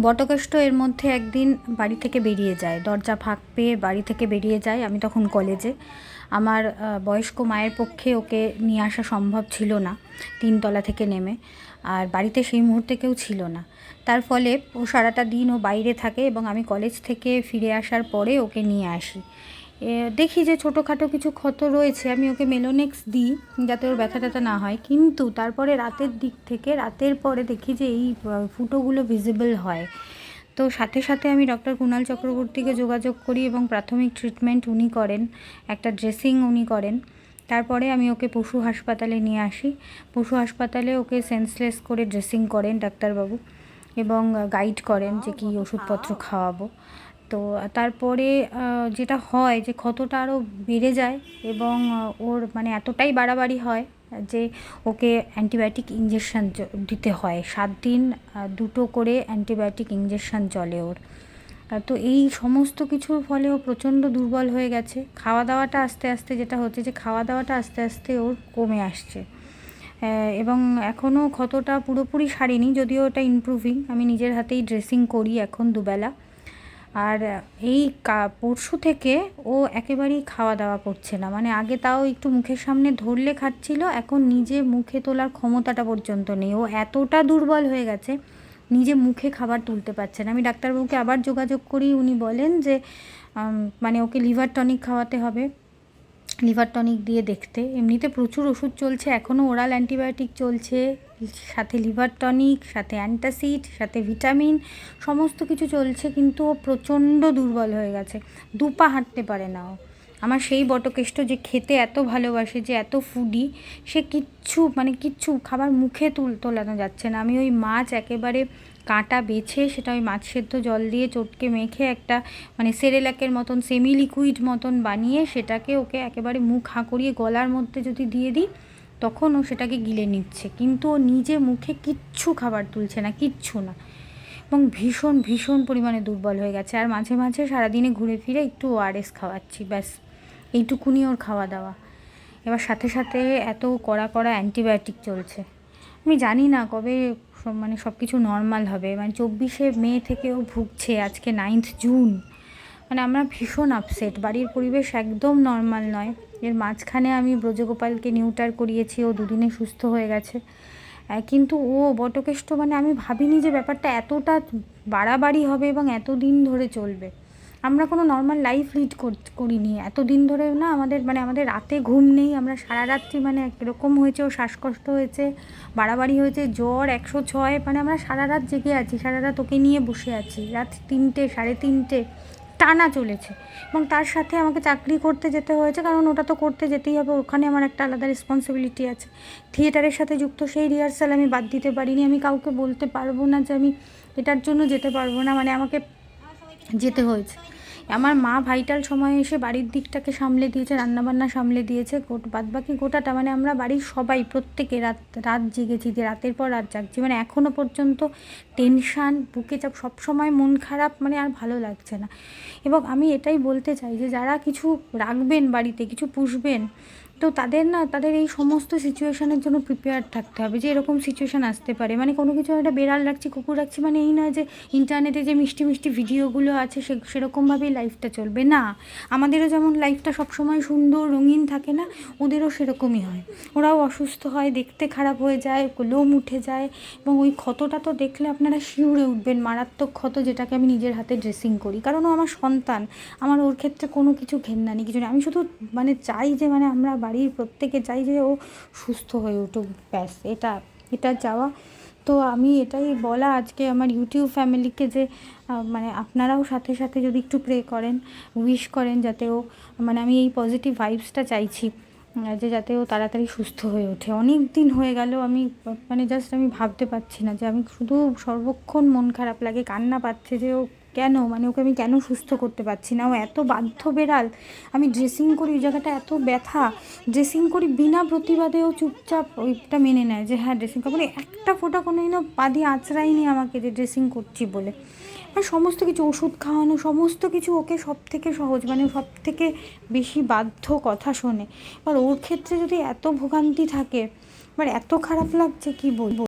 বটকেষ্ট এর মধ্যে একদিন বাড়ি থেকে বেরিয়ে যায়। দরজা ফাঁক পেয়ে বাড়ি থেকে বেরিয়ে যায়। আমি তখন কলেজে। আমার বয়স্ক মায়ের পক্ষে ওকে নিয়ে আসা সম্ভব ছিল না। তিনতলা থেকে নেমে। আর বাড়িতে সেই মুহূর্তে কেউ ছিল না। তার ফলে ও সারাটা দিন ও বাইরে থাকে এবং আমি কলেজ থেকে ফিরে আসার পরে ওকে নিয়ে আসি। দেখি যে ছোটোখাটো কিছু ক্ষত রয়েছে, আমি ওকে মেলোনেক্স দিই, যাতে ওর ব্যথা ট্যাথা না হয়। কিন্তু তারপরে রাতের দিক থেকে, রাতের পরে দেখি যে এই ফুটোগুলো ভিজিবল হয়। তো সাথে সাথে আমি ডক্টর কুণাল চক্রবর্তীকে যোগাযোগ করি এবং প্রাথমিক ট্রিটমেন্ট উনি করেন, একটা ড্রেসিং উনি করেন। তারপরে আমি ওকে পশু হাসপাতালে নিয়ে আসি। পশু হাসপাতালে ওকে সেন্সলেস করে ড্রেসিং করেন ডাক্তারবাবু এবং গাইড করেন যে কী ওষুধপত্র খাওয়াবো। তো তারপরে যেটা হয় যে ক্ষতটা আরও বেড়ে যায় এবং ওর মানে এতটাই বাড়াবাড়ি হয় যে ওকে অ্যান্টিবায়োটিক ইঞ্জেকশান দিতে হয়। সাত দিন দুটো করে অ্যান্টিবায়োটিক ইঞ্জেকশান চলে ওর। তো এই সমস্ত কিছুর ফলে ও প্রচণ্ড দুর্বল হয়ে গেছে। খাওয়া দাওয়াটা আস্তে আস্তে যেটা হচ্ছে যে খাওয়া দাওয়াটা আস্তে আস্তে ওর কমে আসছে। এবং এখনও ক্ষতটা পুরোপুরি সারিনি, যদিও ওটা ইমপ্রুভিং আমি নিজের হাতেই ড্রেসিং করি এখন দুবেলা। আর এই পরশু থেকে ও একেবারেই খাওয়া দাওয়া করছে না। মানে আগে তাও একটু মুখের সামনে ধরলে খাচ্ছিল, এখন নিজে মুখে তোলার ক্ষমতাটা পর্যন্ত নেই। ও এতটা দুর্বল হয়ে গেছে, নিজে মুখে খাবার তুলতে পারছে না। আমি ডাক্তারবাবুকে আবার যোগাযোগ করি, উনি বলেন যে মানে ওকে লিভার টনিক খাওয়াতে হবে। লিভার টনিক দিয়ে দেখতে। এমনিতে প্রচুর ওষুধ চলছে এখনও ওরাল অ্যান্টিবায়োটিক চলছে। সাথে লিভার টনিক, সাথে অ্যান্টাসিড, সাথে ভিটামিন, সমস্ত কিছু চলছে কিন্তু ও প্রচণ্ড দুর্বল হয়ে গেছে। দুপা হাঁটতে পারে না ও। আমার সেই বটকেষ্ট যে খেতে এত ভালোবাসে, যে এত ফুডি সে কিচ্ছু মানে কিচ্ছু খাবার মুখে তুল, তোলানো যাচ্ছে না। আমি ওই মাছ একেবারে কাঁটা বেছে, সেটা ওই মাছ সেদ্ধ জল দিয়ে চটকে মেখে একটা মানে সেরেলাকের মতন সেমি লিকুইড মতন বানিয়ে সেটাকে ওকে একেবারে মুখ হাঁ করিয়ে গলার মধ্যে যদি দিয়ে দিই তখন ও সেটাকে গিলে নিচ্ছে। কিন্তু ও নিজে মুখে কিচ্ছু খাবার তুলছে না, কিচ্ছু না। এবং ভীষণ ভীষণ পরিমাণে দুর্বল হয়ে গেছে। আর মাঝে মাঝে সারাদিনে ঘুরে ফিরে একটু ওআরএস খাওয়াচ্ছি, ব্যাস। এইটুকুনি ওর খাওয়া দাওয়া। এবার সাথে সাথে এত কড়া কড়া অ্যান্টিবায়োটিক চলছে। আমি জানি না কবে মানে সব কিছু নর্মাল হবে। মানে চব্বিশে মে থেকেও ভুগছে, আজকে নাইন্থ জুন মানে আমরা ভীষণ আপসেট বাড়ির পরিবেশ একদম নর্মাল নয়। এর মাঝখানে আমি ব্রজগোপালকে নিউটার করিয়েছি, ও দুদিনে সুস্থ হয়ে গেছে। কিন্তু ও বটকেষ্ট মানে আমি ভাবিনি যে ব্যাপারটা এতটা বাড়াবাড়ি হবে এবং এত দিন ধরে চলবে। আমরা কোনো নর্মাল লাইফ লিড করিনি। এতদিন ধরে না আমাদের মানে আমাদের রাতে ঘুম নেই। আমরা সারা রাত্রি মানে একরকম হয়েছে, ও শ্বাসকষ্ট হয়েছে, বাড়াবাড়ি হয়েছে, জ্বর একশো ছয় মানে আমরা সারা রাত জেগে আছি। সারা রাত ওকে নিয়ে বসে আছি। রাত তিনটে, সাড়ে তিনটে। টানা চলেছে। এবং তার সাথে আমাকে চাকরি করতে যেতে হয়েছে, কারণ ওটা তো করতে যেতেই হবে। ওখানে আমার একটা আলাদা রেসপন্সিবিলিটি আছে। থিয়েটারের সাথে যুক্ত সেই রিহার্সাল আমি বাদ দিতে পারিনি। আমি কাউকে বলতে পারব না যে আমি এটার জন্য যেতে পারব না। মানে আমাকে যেতে হয়েছে। আমার মা ভাইটাল সময় এসে বাড়ির দিকটাকে সামলে দিয়েছে, রান্নাবান্না সামলে দিয়েছে, গোট বাদ বাকি গোটাটা মানে আমরা বাড়ির সবাই প্রত্যেকে রাত রাত জেগেছি যে রাতের পর রাত জাগছি। মানে এখনও পর্যন্ত টেনশান বুকে চাপ, সবসময় মন খারাপ মানে আর ভালো লাগছে না। এবং আমি এটাই বলতে চাই যে যারা কিছু রাখবেন বাড়িতে, কিছু পুষবেন তো তাদের না, তাদের এই সমস্ত সিচুয়েশনের জন্য প্রিপেয়ার থাকতে হবে যে এরকম সিচুয়েশান আসতে পারে। মানে কোনো কিছু একটা বেড়াল রাখছি, কুকুর রাখছি মানে এই নয় যে ইন্টারনেটে যে মিষ্টি মিষ্টি ভিডিওগুলো আছে সে, সেরকমভাবেই লাইফটা চলবে। না, আমাদেরও যেমন লাইফটা সবসময় সুন্দর, রঙিন থাকে না, ওদেরও সেরকমই হয়। ওরাও অসুস্থ হয়, দেখতে খারাপ হয়ে যায়, লোম উঠে যায় এবং ওই ক্ষতটা তো দেখলে আপনারা শিউরে উঠবেন। মারাত্মক ক্ষত যেটাকে আমি নিজের হাতে ড্রেসিং করি। কারণ ও আমার সন্তান, আমার ওর ক্ষেত্রে কোনো কিছু ঘেন্না নেই, কিছু নেই। আমি শুধু মানে চাই যে মানে আমরা বাড়ির প্রত্যেকে চাই যে ও সুস্থ হয়ে উঠুক, ব্যাস, এটা এটা চাওয়া। তো আমি এটাই বলা আজকে আমার ইউটিউব ফ্যামিলিকে যে মানে আপনারাও সাথে সাথে যদি একটু প্রে করেন উইশ করেন যাতে ও মানে আমি এই পজিটিভ ভাইবসটা চাইছি যে যাতে ও তাড়াতাড়ি সুস্থ হয়ে ওঠে। অনেক দিন হয়ে গেল, আমি মানে জাস্ট আমি ভাবতে পারছি না যে আমি শুধু সর্বক্ষণ মন খারাপ লাগে, কান্না পাচ্ছে যে ও কেন? মানে ওকে আমি কেন সুস্থ করতে পারছি না? ও এত বাধ্য বেড়াল আমি ড্রেসিং করি, ওই জায়গাটা এত ব্যথা। ড্রেসিং করি বিনা প্রতিবাদেও চুপচাপ ওইটা মেনে নেয় যে হ্যাঁ ড্রেসিং করব। মানে একটা ফোঁটা কোনো দিনও বাদি আঁচড়াইনি আমাকে যে ড্রেসিং করছি বলে। মানে সমস্ত কিছু, ওষুধ খাওয়ানো, সমস্ত কিছু ওকে সব থেকে সহজ মানে সব থেকে বেশি বাধ্য কথা শোনে। এবার ওর ক্ষেত্রে যদি এত ভোগান্তি থাকে, এবার এত খারাপ লাগছে, কি বলব?